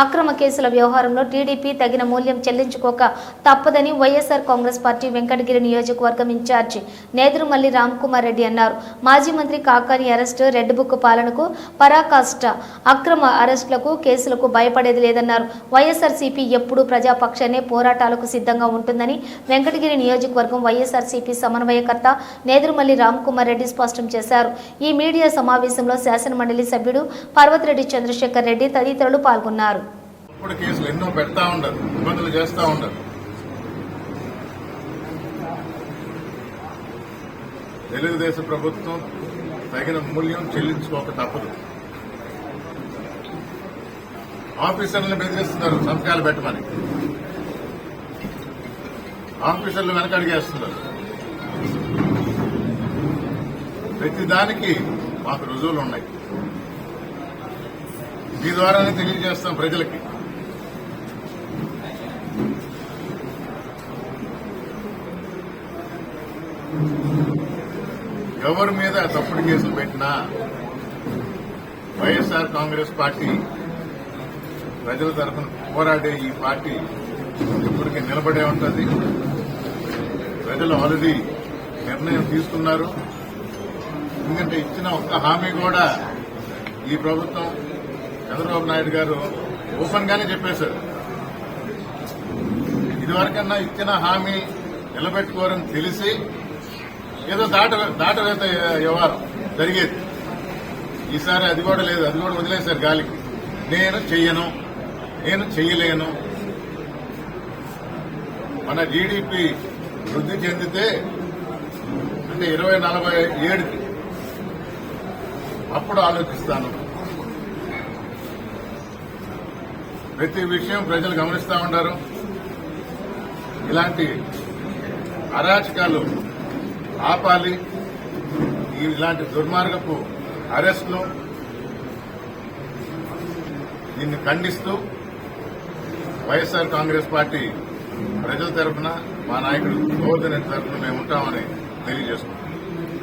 అక్రమ కేసుల వ్యవహారంలో టీడీపీ తగిన మూల్యం చెల్లించుకోక తప్పదని వైఎస్ఆర్ కాంగ్రెస్ పార్టీ వెంకటగిరి నియోజకవర్గం ఇన్ఛార్జి నేదురుమల్లి రామ్కుమార్ రెడ్డి అన్నారు. మాజీ మంత్రి కాకాని అరెస్టు రెడ్ బుక్ పాలనకు పరాకాష్ట అక్రమ అరెస్టులకు కేసులకు భయపడేది లేదన్నారు. వైఎస్ఆర్సీపీ ఎప్పుడూ ప్రజాపక్షానే పోరాటాలకు సిద్ధంగా ఉంటుందని వెంకటగిరి నియోజకవర్గం వైఎస్ఆర్సీపీ సమన్వయకర్త నేదురుమల్లి రామ్కుమార్ రెడ్డి స్పష్టం చేశారు. ఈ మీడియా సమావేశంలో శాసనమండలి సభ్యుడు పర్వతిరెడ్డి చంద్రశేఖర్ రెడ్డి తదితరులు పాల్గొన్నారు. ఇప్పుడు కేసులు ఎన్నో పెడతా ఉండరు ఇబ్బందులు చేస్తూ ఉండరు. తెలుగుదేశం ప్రభుత్వం తగిన మూల్యం చెల్లించుకోక తప్పదు. ఆఫీసర్లను బెదిరిస్తున్నారు సంతకాలు పెట్టమని. ఆఫీసర్లు వెనకడిగేస్తున్నారు ప్రతి దానికి మాకు రుజువులు ఉన్నాయి. మీ ద్వారానే తెలియజేస్తాం ప్రజలకి. ఎవరి మీద తప్పుడు కేసులు పెట్టినా వైఎస్ఆర్ కాంగ్రెస్ పార్టీ ప్రజల తరఫున పోరాడే ఈ పార్టీ ఇప్పటికీ నిలబడే ఉంటుంది. ప్రజలు ఆల్రెడీ నిర్ణయం తీసుకున్నారు. ఎందుకంటే ఇచ్చిన ఒక్క హామీ కూడా ఈ ప్రభుత్వం చంద్రబాబు నాయుడు గారు ఓపెన్ గానే చెప్పేశారు. ఇదివరకన్నా ఇచ్చిన హామీ నిలబెట్టుకోరని తెలిసి ఏదో దాట దాటవేత వ్యవహారం జరిగేది. ఈసారి అది కూడా లేదు అది కూడా వదిలేశారు గాలికి. నేను చెయ్యను నేను చెయ్యలేను. మన జీడిపి వృద్ధి చెందితే అంటే ఇరవై నలభై ఏడుకి. అప్పుడు ఆలోచిస్తాను. ప్రతి విషయం ప్రజలు గమనిస్తూ ఉంటారు ఇలాంటి అరాచకాలు ఆపాలి. ఈ ఇలాంటి దుర్మార్గపు అరెస్టులు దీన్ని ఖండిస్తూ వైఎస్ఆర్ కాంగ్రెస్ పార్టీ ప్రజల తరఫున మా నాయకుడు గోవర్ధన్ రెడ్డి తరఫున మేము ఉంటామని తెలియజేస్తున్నాం.